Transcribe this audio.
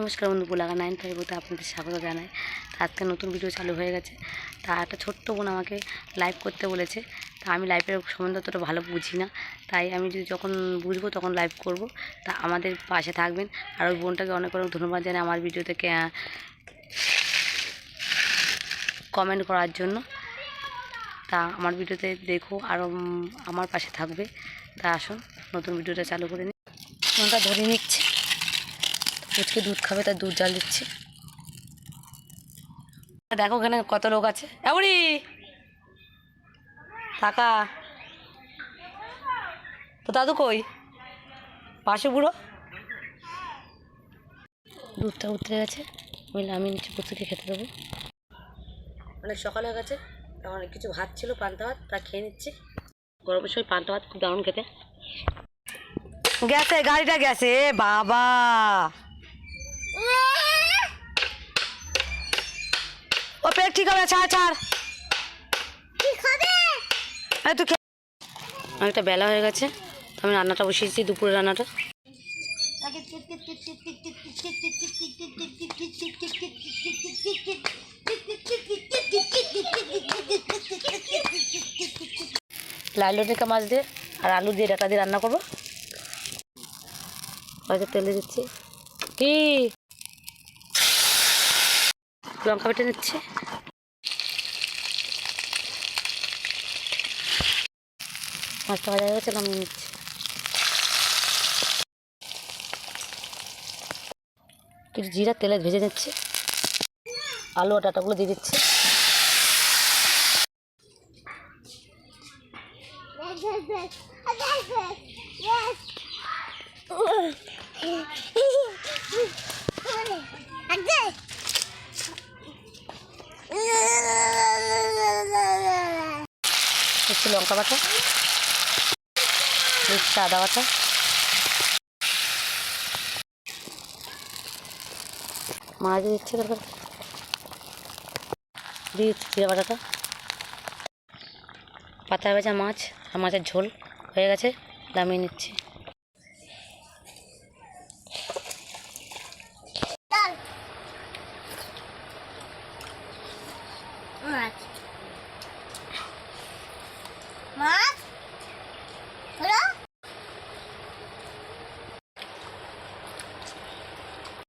নমস্কার বন্ধু বোলাগা nine five আপনাদের স্বাগত জানাই। তা আজকে নতুন ভিডিও চালু হয়ে গেছে। তা একটা ছোট্ট বোন আমাকে লাইভ করতে বলেছে। তা আমি লাইভের সম্বন্ধে অতটা ভালো বুঝি না। তাই আমি যদি যখন বুঝব তখন লাইভ করব। তা আমাদের পাশে থাকবেন। আর ওই বোনটাকে অনেক অনেক ধন্যবাদ জানাই আমার ভিডিওতে কমেন্ট করার জন্য। তা আমার ভিডিওতে দেখো আর আমার পাশে থাকবে। তা আসুন, নতুন ভিডিওটা চালু করে নিই ফোনটা ধরে নিচ্ছে। পুচকে দুধ খাবে তার দুধ জাল দিচ্ছি। দেখো ওখানে কত লোক আছে। এমনই টাকা তো দাদু কই? পাশে বুড়ো? দুধটা উতরে গেছে। বললে আমি নিচে পুচকে খেতে দেবো। অনেক সকাল হয়ে গেছে তখন কিছু ভাত ছিল, পান্তা ভাত, তা খেয়ে নিচ্ছি। গরমের সময় পান্তা ভাত খুব দারুণ খেতে। গেছে, গাড়িটা গেছে বাবা! ও পেট ঠিক হবে ছাড় ছাড় আরে তুই অনেকটা বেলা হয়ে গেছে আমি রান্নাটা বসিয়েছি দুপুরের রান্নাটা লাইলনিকা মাছ দিয়ে আর আলু দিয়ে ডাটা দিয়ে রান্না করব হয়তো তেলে দিচ্ছি কি লঙ্কা বেটে নিচ্ছে মাছটা ভাজা হয়ে গেছে নামিয়ে নিচ্ছে কিছু জিরা তেলে ভেজে নিচ্ছে আলু আর ডাটাগুলো দিয়ে দিচ্ছে দিচ্ছি লঙ্কা বাটা একটু আদা বাটা। মাছ দিচ্ছি দরকার দিয়ে দিচ্ছি জিরা বাটাটা। পাতা ভেজা মাছ আর মাছের ঝোল হয়ে গেছে, নামিয়ে নিচ্ছি।